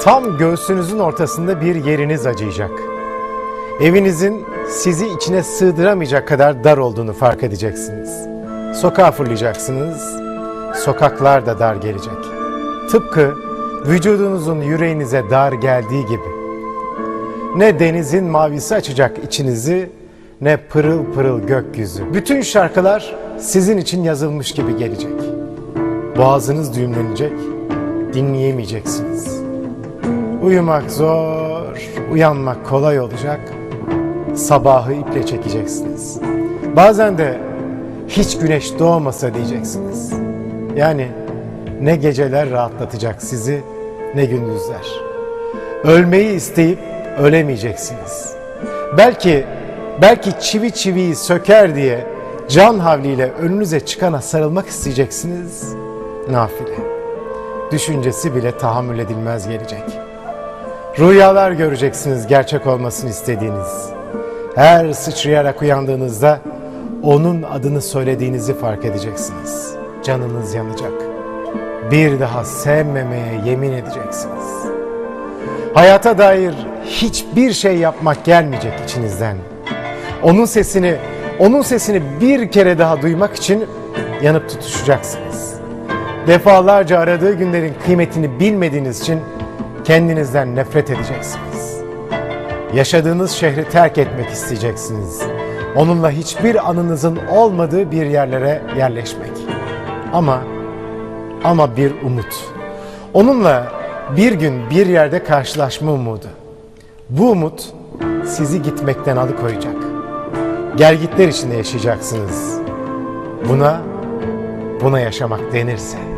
Tam göğsünüzün ortasında bir yeriniz acıyacak. Evinizin sizi içine sığdıramayacak kadar dar olduğunu fark edeceksiniz. Sokağa fırlayacaksınız. Sokaklar da dar gelecek. Tıpkı vücudunuzun yüreğinize dar geldiği gibi. Ne denizin mavisi açacak içinizi ne pırıl pırıl gökyüzü. Bütün şarkılar sizin için yazılmış gibi gelecek. Boğazınız düğümlenecek, dinleyemeyeceksiniz. Uyumak zor, uyanmak kolay olacak. Sabahı iple çekeceksiniz. Bazen de hiç güneş doğmasa diyeceksiniz. Yani ne geceler rahatlatacak sizi ne gündüzler. Ölmeyi isteyip ölemeyeceksiniz. Belki belki çivi çiviyi söker diye can havliyle önünüze çıkana sarılmak isteyeceksiniz. Nafile. Düşüncesi bile tahammül edilmez gelecek. Rüyalar göreceksiniz gerçek olmasını istediğiniz. Her sıçrayarak uyandığınızda onun adını söylediğinizi fark edeceksiniz. Canınız yanacak. Bir daha sevmemeye yemin edeceksiniz. Hayata dair hiçbir şey yapmak gelmeyecek içinizden. Onun sesini, onun sesini bir kere daha duymak için yanıp tutuşacaksınız. Defalarca aradığı günlerin kıymetini bilmediğiniz için kendinizden nefret edeceksiniz. Yaşadığınız şehri terk etmek isteyeceksiniz. Onunla hiçbir anınızın olmadığı bir yerlere yerleşmek. Ama ama bir umut. Onunla bir gün bir yerde karşılaşma umudu. Bu umut sizi gitmekten alıkoyacak. Gelgitler içinde yaşayacaksınız. Buna buna yaşamak denirse.